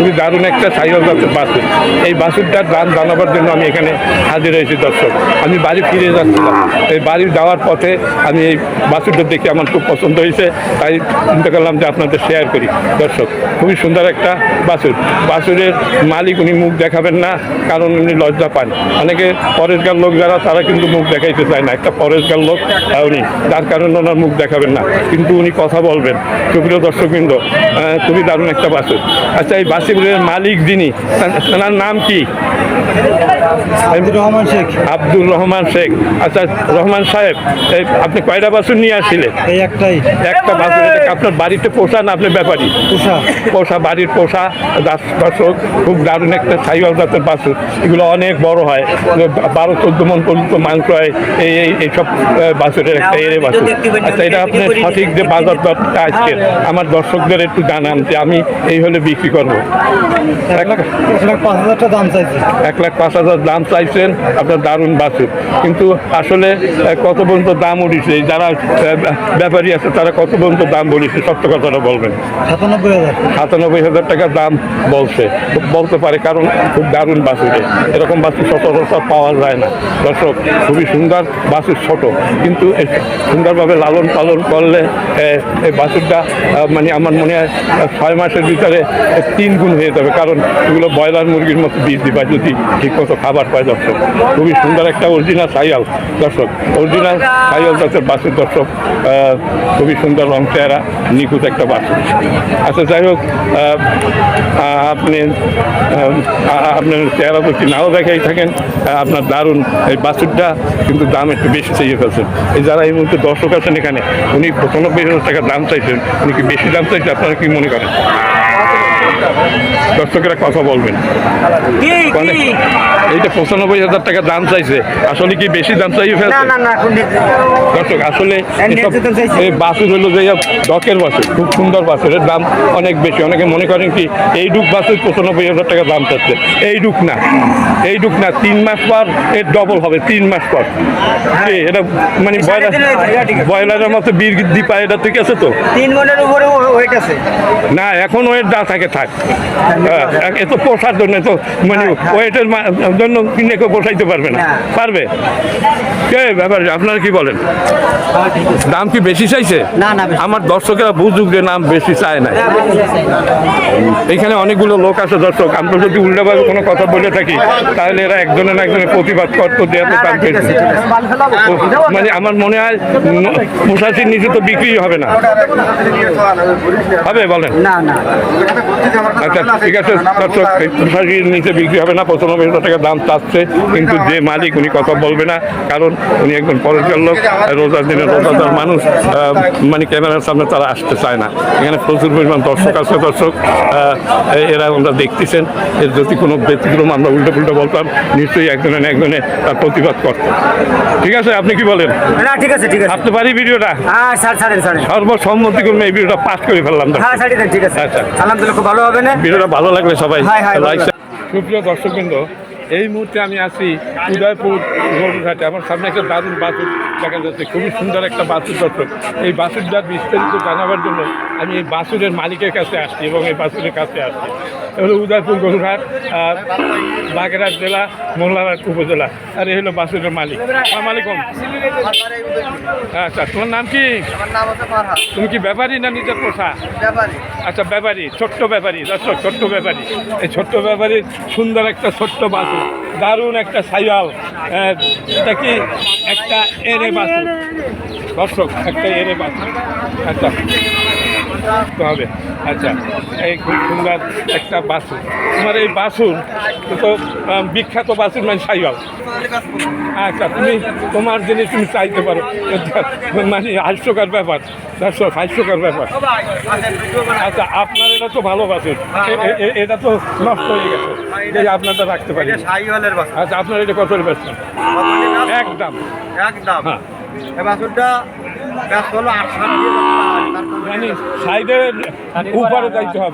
খুবই দারুণ একটা সাইকেল বাসুর এই বাসুরটার দান জানাবার জন্য আমি এখানে হাজির হয়েছি, দর্শক। আমি বাড়ি ফিরে যাচ্ছিলাম। এই বাড়ি যাওয়ার পথে আমি এই বাসুরটা দেখে আমার খুব পছন্দ হয়েছে। তাই চিন্তা করলাম যে আপনাদের শেয়ার করি। দর্শক, খুবই সুন্দর একটা বাসুর। বাসুরের মালিক উনি মুখ দেখাবেন না, কারণ উনি লজ্জা পান। অনেকে পরেশগার লোক যারা, তারা কিন্তু মুখ দেখাইতে চায় না। একটা পরেশগার লোক উনি। যার কারণে ওনার মুখ দেখাবেন না। কিন্তু উনি কথা বলবেন। সুপ্রিয় দর্শকবৃন্দ খুবই দারুণ একটা বাসুর। আচ্ছা এই বাসুরের মালিক যিনি তার- নাম কি? আব্দুর রহমান শেখ। আব্দুর রহমান শেখ। আচ্ছা রহমান সাহেব আপনি কয়টা বাসুর নিয়ে আসছিলেন? এই একটাই। একটা কি আপনার বাড়িতে পোষা না আপনার ব্যাপারী? পোষা। পোষা বাড়ির পোষা দাস দর্শক খুব দারুণ একটা সাইওয়াল জাতের বাছুর এগুলো অনেক বড় হয়। বারো চোদ্দ মন পর্যন্ত মাংস হয় এই এই এইসব বাছুরের একটা এরে বাছুর আচ্ছা এটা আপনি সঠিক যে বাজার দরটা আজকে আমার দর্শকদের একটু জানান যে আমি এই হলে বিক্রি করব। এক লাখ পাঁচ হাজার দাম চাইছেন আপনার দারুণ বাছুর। কিন্তু আসলে কত পর্যন্ত দাম উঠেছে? যারা ব্যাপারী আছে তারা কত পর্যন্ত দাম বলেছে? সত্য কথাটা বলবেন। সাতানব্বই হাজার। সাতানব্বই হাজার টাকা দাম বলছে। বলতে পারে কারণ খুব দারুণ বাসুরে এরকম বাসু সচরাচর পাওয়া যায় না। দর্শক খুবই সুন্দর বাসুর ছোট। কিন্তু সুন্দরভাবে লালন পালন করলে এই বাসুরটা মানে আমার মনে হয় ছয় মাসের ভিতরে তিন গুণ হয়ে যাবে, কারণ এগুলো ব্রয়লার মুরগির মতো বৃদ্ধি পায় যদি ঠিকমতো খাবার পায় দর্শক। খুবই সুন্দর একটা অরিজিনাল সাইয়াল, দর্শক। অরিজিনাল সাইয়াল দর্শক, বাসুর দর্শক খুবই সুন্দর রং চেহারা, নিখুঁত একটা বাস আচ্ছা যাই হোক আপনি আপনার চেহারা তো কি নাও দেখাই থাকেন আপনার দারুণ এই বাছুরটা কিন্তু দাম একটু বেশি চাইয়ে ফেলছেন। এই যারা এই মুহূর্তে দর্শক আছেন এখানে, উনি পঁচানব্বই হাজার টাকা দাম চাইছেন, উনি কি বেশি দাম চাইছে, আপনারা কি মনে করেন? দর্শকেরা কথা বলবেন। মানে এইটা পঁচানব্বই হাজার টাকা দাম চাইছে। আসলে কি বেশি দাম এখন দর্শক আসলে। এই বাসুর হলো যে ডকের বাসুর খুব সুন্দর বাসুর এর দাম অনেক বেশি। অনেকে মনে করেন কি এই ডুক বাসুর পঁচানব্বই হাজার টাকা দাম চাচ্ছে। এই ডুক না এই ডুক না তিন মাস পর এর ডবল হবে তিন মাস পর। এটা মানে ব্রয়লার। ব্রয়লারের মতো বৃদ্ধি পায় এটা ঠিক আছে তো? তিন মনের উপরে ওয়েট আছে। না এখন ওয়েট যা থাকে থাক। হ্যাঁ, এ তো পোষার জন্য তো মানে ওয়েটের জন্য কিনে কেউ পোষাইতে পারবে না। না। পারবে? কে ব্যাপার আপনারা কি বলেন? দাম কি বেশি চাইছে? না, না, বেশি। আমার দর্শকেরা বুঝুক যে নাম বেশি চায় না। এখানে অনেকগুলো লোক আছে দর্শক। আমরা যদি উল্টাভাবে কোনো কথা বলে থাকি তাহলে এরা একজনের না একজনের প্রতিবাদ করতো দেওয়াতে বেশি। মানে আমার মনে হয় পঁচাশির নিচে তো বিক্রি হবে না। হবে বলেন। না না। আচ্ছা ঠিক আছে দর্শক নিচে বিক্রি হবে না হাজার টাকা দাম চাচ্ছে কিন্তু যে মালিক উনি কথা বলবে না কারণ উনি একজন পরেশগার লোক রোজার দিনে রোজাদার মানুষ মানে ক্যামেরার সামনে তারা আসতে চায় না। এখানে প্রচুর পরিমাণ দর্শক আছে দর্শক এরা আমরা দেখতেছেন এর যদি কোনো ব্যতিক্রম আমরা উল্টো পুল্টো বলতাম নিশ্চয়ই একজনে না একজনে তার প্রতিবাদ করত। ঠিক আছে আপনি কি বলেন? না ঠিক আছে ঠিক আছে। আপনি পারি ভিডিওটা? হ্যাঁ স্যার ছাড়েন সর্বসম্মতিক্রমে এই ভিডিওটা পাস করে ফেললাম। হ্যাঁ ঠিক আছে। আচ্ছা। আলহামদুলিল্লাহ ভালো হবে না? ভিডিওটা ভালো লাগলে সবাই সুপ্রিয় দর্শকবৃন্দ এই মুহূর্তে আমি আছি উদয়পুর গরুঘাটে আমার সামনে একটা দারুণ বাছুর দেখা যাচ্ছে খুবই সুন্দর একটা বাছুর দর্শক। এই বাছুরটার বিস্তারিত জানাবার জন্য আমি এই বাছুরের মালিকের কাছে আসছি এবং এই বাছুরের কাছে আসছি। হলো উদয়পুর গরুঘাট বাগেরহাট জেলা মোল্লারহাট উপজেলা। আর এই হলো বাছুরের মালিক। আসসালামু আলাইকুম। আচ্ছা তোমার নাম কি? তুমি কি ব্যাপারী না নিজের পোষা? আচ্ছা ব্যাপারী ছোট্ট ব্যাপারী দর্শক ছোট্ট ব্যাপারী। এই ছোট্ট ব্যাপারীর সুন্দর একটা ছোট্ট বাসু দারুণ একটা সাইয়াল এটা কি একটা এরে দর্শক একটা এরে বাসু আচ্ছা তো হবে। আচ্ছা এই খুব সুন্দর একটা বাসুর। তোমার এই বাসুর তো বিখ্যাত বাসুর মানে সাইয়াল আচ্ছা তুমি তোমার জিনিস তুমি চাইতে পারো। মানে হাস্যকর ব্যাপার। দর্শক হাস্যকর ব্যাপার। আচ্ছা আপনার এটা তো ভালো বাসুর। এটা তো নষ্ট হয়ে গেছে। আপনারটা রাখতে পারি আচ্ছা আপনার এটা কত বেচছেন একদম। একদম। হ্যাঁ। এ বাসুরটা ব্যস্ত হলো আটশো মানে সাইডের উপরে যাইতে হবে।